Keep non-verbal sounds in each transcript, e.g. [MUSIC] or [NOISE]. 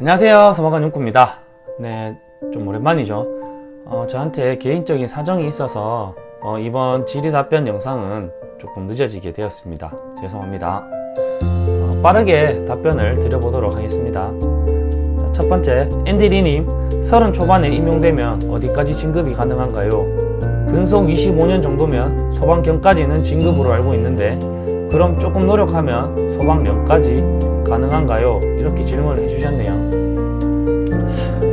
안녕하세요. 소방관 윤구입니다. 네, 좀 오랜만이죠. 어, 저한테 개인적인 사정이 있어서 어, 이번 질의 답변 영상은 조금 늦어지게 되었습니다. 죄송합니다. 어, 빠르게 답변을 드려보도록 하겠습니다. 자, 첫 번째, 앤디리님, 서른 초반에 임용되면 어디까지 진급이 가능한가요? 근속 25년 정도면 소방경까지는 진급으로 알고 있는데 그럼 조금 노력하면 소방령까지 가능한가요? 이렇게 질문을 해주셨네요.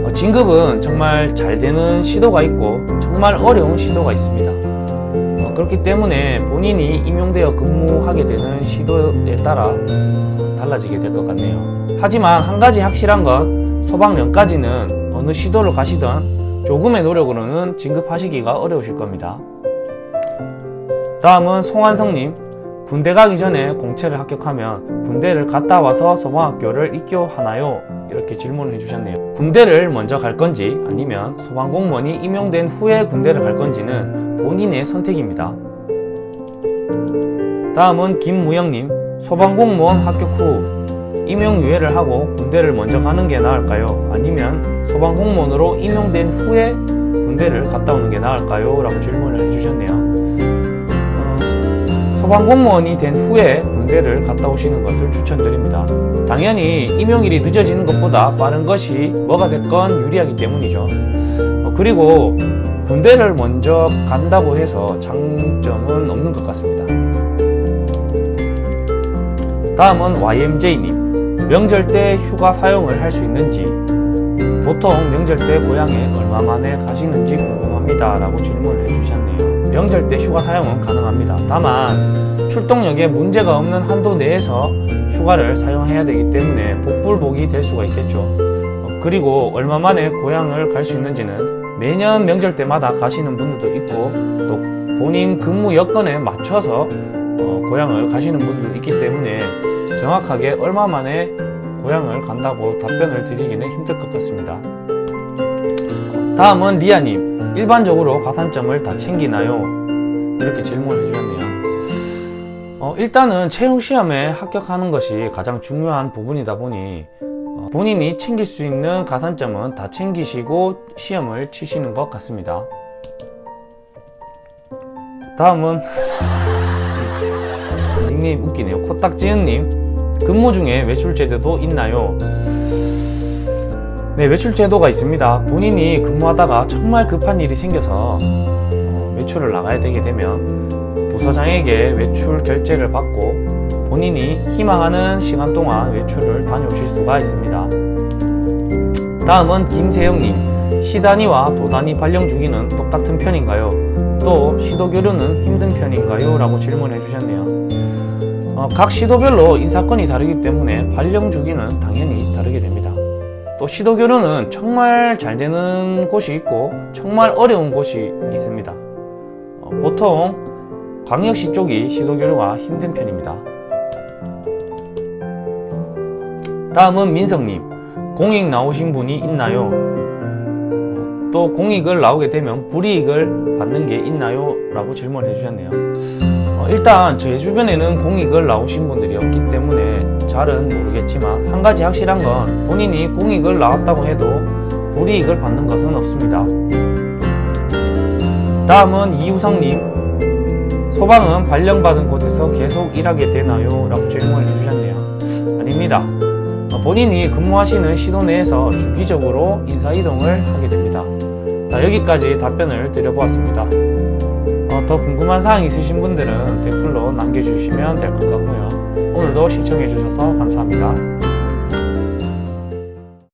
어, 진급은 정말 잘 되는 시도가 있고 정말 어려운 시도가 있습니다. 어, 그렇기 때문에 본인이 임용되어 근무하게 되는 시도에 따라 어, 달라지게 될 것 같네요. 하지만 한 가지 확실한 건 소방령까지는 어느 시도를 가시던 조금의 노력으로는 진급하시기가 어려우실 겁니다. 다음은 송한성님. 군대 가기 전에 공채를 합격하면 군대를 갔다 와서 소방학교를 입교하나요? 이렇게 질문을 해주셨네요. 군대를 먼저 갈 건지 아니면 소방공무원이 임용된 후에 군대를 갈 건지는 본인의 선택입니다. 다음은 김무영님. 소방공무원 합격 후 임용유예를 하고 군대를 먼저 가는 게 나을까요? 아니면 소방공무원으로 임용된 후에 군대를 갔다 오는 게 나을까요? 라고 질문을 해주셨네요. 어, 소방공무원이 된 후에 군대를 갔다 오시는 것을 추천드립니다. 당연히 임용일이 늦어지는 것보다 빠른 것이 뭐가 됐건 유리하기 때문이죠. 어, 그리고 군대를 먼저 간다고 해서 장점은 없는 것 같습니다. 다음은 YMJ님. 명절 때 휴가 사용을 할 수 있는지, 보통 명절 때 고향에 얼마 만에 가시는지 궁금합니다. 라고 질문을 해주셨네요. 명절 때 휴가 사용은 가능합니다. 다만, 출동력에 문제가 없는 한도 내에서 휴가를 사용해야 되기 때문에 복불복이 될 수가 있겠죠. 어, 그리고 얼마 만에 고향을 갈 수 있는지는 매년 명절 때마다 가시는 분들도 있고, 또 본인 근무 여건에 맞춰서 어, 고향을 가시는 분들도 있기 때문에 정확하게 얼마 만에 고향을 간다고 답변을 드리기는 힘들 것 같습니다. 다음은 리아님. 일반적으로 가산점을 다 챙기나요? 이렇게 질문을 해주셨네요. 어, 일단은 채용시험에 합격하는 것이 가장 중요한 부분이다 보니 어, 본인이 챙길 수 있는 가산점은 다 챙기시고 시험을 치시는 것 같습니다. 다음은 [LAUGHS] 닉네임 웃기네요. 코딱지은님. 근무 중에 외출 제도도 있나요? 네, 외출 제도가 있습니다. 본인이 근무하다가 정말 급한 일이 생겨서 어, 외출을 나가야 되게 되면 부서장에게 외출 결제를 받고 본인이 희망하는 시간 동안 외출을 다녀오실 수가 있습니다. 다음은 김세영님. 시단위와 도단위 발령 주기는 똑같은 편인가요? 또 시도 교류는 힘든 편인가요? 라고 질문해 주셨네요. 어, 각 시도별로 인사권이 다르기 때문에 발령 주기는 당연히 다르게 됩니다. 또 시도교류는 정말 잘 되는 곳이 있고 정말 어려운 곳이 있습니다. 어, 보통 광역시 쪽이 시도교류가 힘든 편입니다. 다음은 민성님. 공익 나오신 분이 있나요? 어, 또 공익을 나오게 되면 불이익을 받는 게 있나요? 라고 질문을 해주셨네요. 어, 일단 제 주변에는 공익을 나오신 분들이 없기 때문에 잘은 모르겠지만 한 가지 확실한 건 본인이 공익을 나왔다고 해도 불이익을 받는 것은 없습니다. 다음은 이우성님. 소방은 발령받은 곳에서 계속 일하게 되나요? 라고 질문을 해주셨네요. 아닙니다. 어, 본인이 근무하시는 시도 내에서 주기적으로 인사이동을 하게 됩니다. 자, 여기까지 답변을 드려보았습니다. 어, 더 궁금한 사항 있으신 분들은 댓글로 남겨주시면 될 것 같고요. 오늘도 시청해주셔서 감사합니다.